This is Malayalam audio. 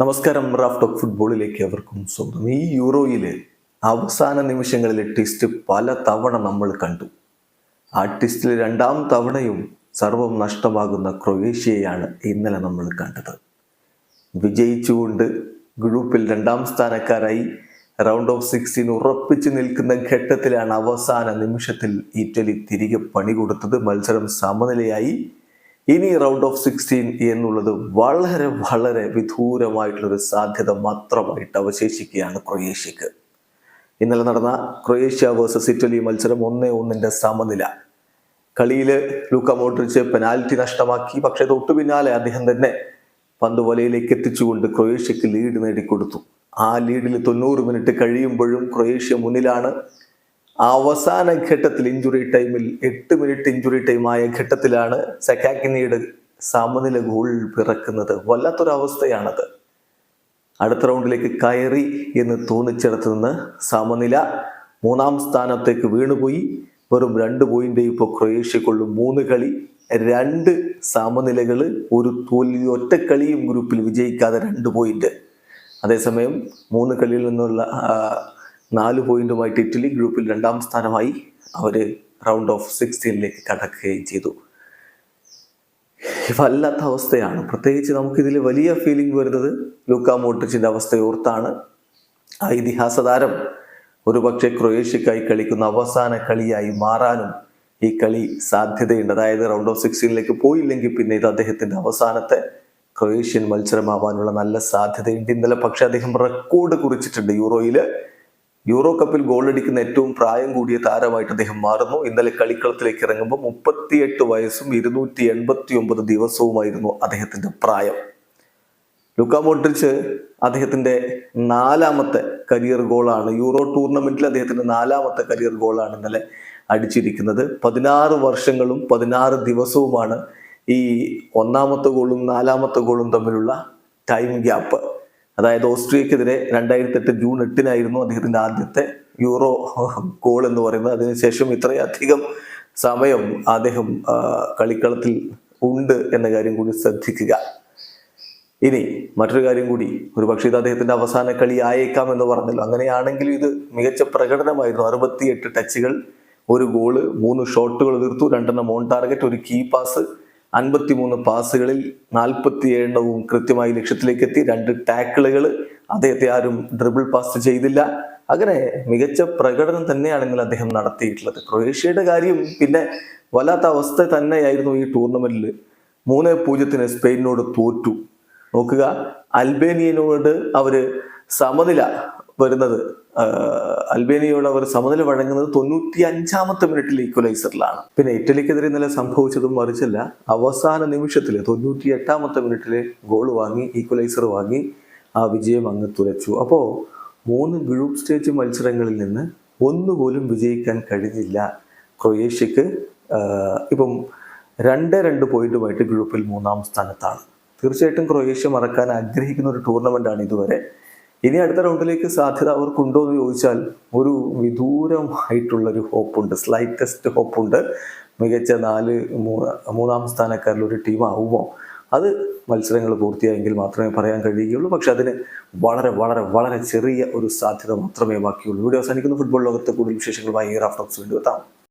നമസ്കാരം റാഫ് ടോക്ക് ഫുട്ബോളിലേക്ക് അവർക്കും സ്വന്തം ഈ യൂറോയിലെ അവസാന നിമിഷങ്ങളിലെ ടെസ്റ്റ് പല തവണ നമ്മൾ കണ്ടു. ആ ടെസ്റ്റിലെ രണ്ടാം തവണയും സർവം നഷ്ടമാകുന്ന ക്രൊയേഷ്യയാണ് ഇന്നലെ നമ്മൾ കണ്ടത്. വിജയിച്ചുകൊണ്ട് ഗ്രൂപ്പിൽ രണ്ടാം സ്ഥാനക്കാരായി റൗണ്ട് ഓഫ് സിക്സ്റ്റീൻ ഉറപ്പിച്ചു നിൽക്കുന്ന ഘട്ടത്തിലാണ് അവസാന നിമിഷത്തിൽ ഇറ്റലി തിരികെ പണി കൊടുത്തത്. മത്സരം സമനിലയായി. ഇനി റൗണ്ട് ഓഫ് സിക്സ്റ്റീൻ എന്നുള്ളത് വളരെ വളരെ വിദൂരമായിട്ടുള്ളൊരു സാധ്യത മാത്രമായിട്ട് അവശേഷിക്കുകയാണ് ക്രൊയേഷ്യക്ക്. ഇന്നലെ നടന്ന ക്രൊയേഷ്യ വേഴ്സസ് ഇറ്റലി മത്സരം ഒന്നേ ഒന്നിന്റെ സമനില. കളിയിൽ ലൂക്ക മോഡ്രിച്ച് പെനാൽറ്റി നഷ്ടമാക്കി പക്ഷേ തൊട്ടു പിന്നാലെ അദ്ദേഹം തന്നെ പന്ത് വലയിലേക്ക് എത്തിച്ചുകൊണ്ട് ക്രൊയേഷ്യക്ക് ലീഡ് നേടിക്കൊടുത്തു. ആ ലീഡിൽ തൊണ്ണൂറ് മിനിറ്റ് കഴിയുമ്പോഴും ക്രൊയേഷ്യ മുന്നിലാണ്. അവസാന ഘട്ടത്തിൽ ഇഞ്ചുറി ടൈമിൽ എട്ട് മിനിറ്റ് ഇഞ്ചുറി ടൈമായ ഘട്ടത്തിലാണ് സെക്കാക്കിനിയുടെ സമനില ഗോൾ പിറക്കുന്നത്. വല്ലാത്തൊരവസ്ഥയാണത്. അടുത്ത റൗണ്ടിലേക്ക് കയറി എന്ന് തോന്നിച്ചിടത്ത് നിന്ന് സമനില മൂന്നാം സ്ഥാനത്തേക്ക് വീണുപോയി. വെറും രണ്ട് പോയിന്റ് ഇപ്പോൾ ക്രൊയേഷ്യക്കുള്ളൂ. മൂന്ന് കളി രണ്ട് സമനിലകൾ ഒരു തോൽവി ഒറ്റ കളിയും ഗ്രൂപ്പിൽ വിജയിക്കാതെ രണ്ട് പോയിന്റ് അതേസമയം മൂന്ന് കളിയിൽ നിന്നുള്ള നാല് പോയിന്റുമായിട്ട് ഇറ്റലി ഗ്രൂപ്പിൽ രണ്ടാം സ്ഥാനമായി അവർ റൗണ്ട് ഓഫ് സിക്സ്റ്റീനിലേക്ക് കടക്കുകയും ചെയ്തു. വല്ലാത്ത അവസ്ഥയാണ്. പ്രത്യേകിച്ച് നമുക്കിതിൽ വലിയ ഫീലിംഗ് വരുന്നത് ലൂക്ക മോട്ടിച്ചിന്റെ അവസ്ഥയോർത്താണ് ആ ഇതിഹാസ താരം ഒരുപക്ഷെ ക്രൊയേഷ്യക്കായി കളിക്കുന്ന അവസാന കളിയായി മാറാനും ഈ കളി സാധ്യതയുണ്ട്. അതായത് റൗണ്ട് ഓഫ് സിക്സ്റ്റീനിലേക്ക് പോയില്ലെങ്കിൽ പിന്നെ ഇത് അദ്ദേഹത്തിന്റെ അവസാനത്തെ ക്രൊയേഷ്യൻ മത്സരമാവാനുള്ള നല്ല സാധ്യതയുണ്ട് ഇന്നലെ. പക്ഷെ അദ്ദേഹം റെക്കോർഡ് കുറിച്ചിട്ടുണ്ട് യൂറോയിൽ. യൂറോ കപ്പിൽ ഗോൾ അടിക്കുന്ന ഏറ്റവും പ്രായം കൂടിയ താരമായിട്ട് അദ്ദേഹം മാറുന്നു. ഇന്നലെ കളിക്കളത്തിലേക്ക് ഇറങ്ങുമ്പോൾ മുപ്പത്തിയെട്ട് വയസ്സും ഇരുന്നൂറ്റി എൺപത്തി ഒമ്പത് ദിവസവുമായിരുന്നു അദ്ദേഹത്തിന്റെ പ്രായം. ലുക്ക മോഡ്രിച്ച് അദ്ദേഹത്തിന്റെ നാലാമത്തെ കരിയർ ഗോളാണ്. യൂറോ ടൂർണമെന്റിൽ അദ്ദേഹത്തിന്റെ നാലാമത്തെ കരിയർ ഗോളാണ് ഇന്നലെ അടിച്ചിരിക്കുന്നത്. പതിനാറ് വർഷങ്ങളും പതിനാറ് ദിവസവുമാണ് ഈ ഒന്നാമത്തെ ഗോളും നാലാമത്തെ ഗോളും തമ്മിലുള്ള ടൈം ഗ്യാപ്പ്. അതായത് ഓസ്ട്രിയക്കെതിരെ രണ്ടായിരത്തി എട്ട് ജൂൺ എട്ടിനായിരുന്നു അദ്ദേഹത്തിന്റെ ആദ്യത്തെ യൂറോ ഗോൾ എന്ന് പറയുന്നത്. അതിനുശേഷം ഇത്രയധികം സമയം അദ്ദേഹം കളിക്കളത്തിൽ ഉണ്ട് എന്ന കാര്യം കൂടി ശ്രദ്ധിക്കുക. ഇനി മറ്റൊരു കാര്യം കൂടി. ഒരു പക്ഷേ ഇത് അദ്ദേഹത്തിന്റെ അവസാന കളി ആയേക്കാം എന്ന് പറഞ്ഞല്ലോ. അങ്ങനെയാണെങ്കിലും ഇത് മികച്ച പ്രകടനമായിരുന്നു. അറുപത്തിയെട്ട് ടച്ചുകൾ ഒരു ഗോൾ മൂന്ന് ഷോട്ടുകൾ തീർത്തു രണ്ടെണ്ണം ഓൺ ടാർഗറ്റ് ഒരു കീ പാസ് അൻപത്തിമൂന്ന് പാസുകളിൽ നാൽപ്പത്തി എണ്ണവും കൃത്യമായി ലക്ഷ്യത്തിലേക്ക് എത്തി രണ്ട് ടാക്കിളുകൾ അദ്ദേഹത്തെ ആരും ഡ്രിബിൾ പാസ് ചെയ്തില്ല. അങ്ങനെ മികച്ച പ്രകടനം തന്നെയാണ് അദ്ദേഹം നടത്തിയിട്ടുള്ളത്. ക്രൊയേഷ്യയുടെ കാര്യം പിന്നെ വല്ലാത്ത അവസ്ഥ തന്നെയായിരുന്നു ഈ ടൂർണമെന്റിൽ മൂന്ന് പൂജ്യത്തിന് സ്പെയിനോട് തോറ്റു. നോക്കുക അൽബേനിയനോട് അവർ സമനില വരുന്നത്. അൽബേനിയോടെ അവർ സമനില വഴങ്ങുന്നത് തൊണ്ണൂറ്റി അഞ്ചാമത്തെ മിനിറ്റിൽ ഈക്വലൈസറിലാണ്. പിന്നെ ഇറ്റലിക്കെതിരെ ഇന്നലെ സംഭവിച്ചതും മറിച്ചല്ല. അവസാന നിമിഷത്തിൽ തൊണ്ണൂറ്റി എട്ടാമത്തെ മിനിറ്റിൽ ഗോൾ വാങ്ങി ഈക്വലൈസർ വാങ്ങി ആ വിജയം അങ്ങ് തുലച്ചു. അപ്പോൾ മൂന്ന് ഗ്രൂപ്പ് സ്റ്റേജ് മത്സരങ്ങളിൽ നിന്ന് ഒന്നുപോലും വിജയിക്കാൻ കഴിഞ്ഞില്ല ക്രൊയേഷ്യക്ക്. ഇപ്പം രണ്ട് രണ്ട് പോയിന്റുമായിട്ട് ഗ്രൂപ്പിൽ മൂന്നാം സ്ഥാനത്താണ്. തീർച്ചയായിട്ടും ക്രൊയേഷ്യ മറക്കാൻ ആഗ്രഹിക്കുന്ന ഒരു ടൂർണമെന്റാണ് ഇതുവരെ. ഇനി അടുത്ത റൗണ്ടിലേക്ക് സാധ്യത അവർക്കുണ്ടോ എന്ന് ചോദിച്ചാൽ ഒരു വിദൂരമായിട്ടുള്ള ഒരു ഹോപ്പുണ്ട് സ്ലൈറ്റസ്റ്റ് ഹോപ്പുണ്ട്. മികച്ച നാല് മൂന്ന് മൂന്നാം സ്ഥാനക്കാരിലൊരു ടീം ആവുമോ? അത് മത്സരങ്ങൾ പൂർത്തിയായെങ്കിൽ മാത്രമേ പറയാൻ കഴിയുകയുള്ളൂ. പക്ഷെ അതിന് വളരെ വളരെ വളരെ ചെറിയ ഒരു സാധ്യത മാത്രമേ ബാക്കിയുള്ളൂ. വീഡിയോ അവസാനിക്കുന്ന. ഫുട്ബോൾ ലോകത്തെ കൂടുതൽ വിശേഷങ്ങളുമായി റഫറൻസ് വേണ്ടി എത്താം.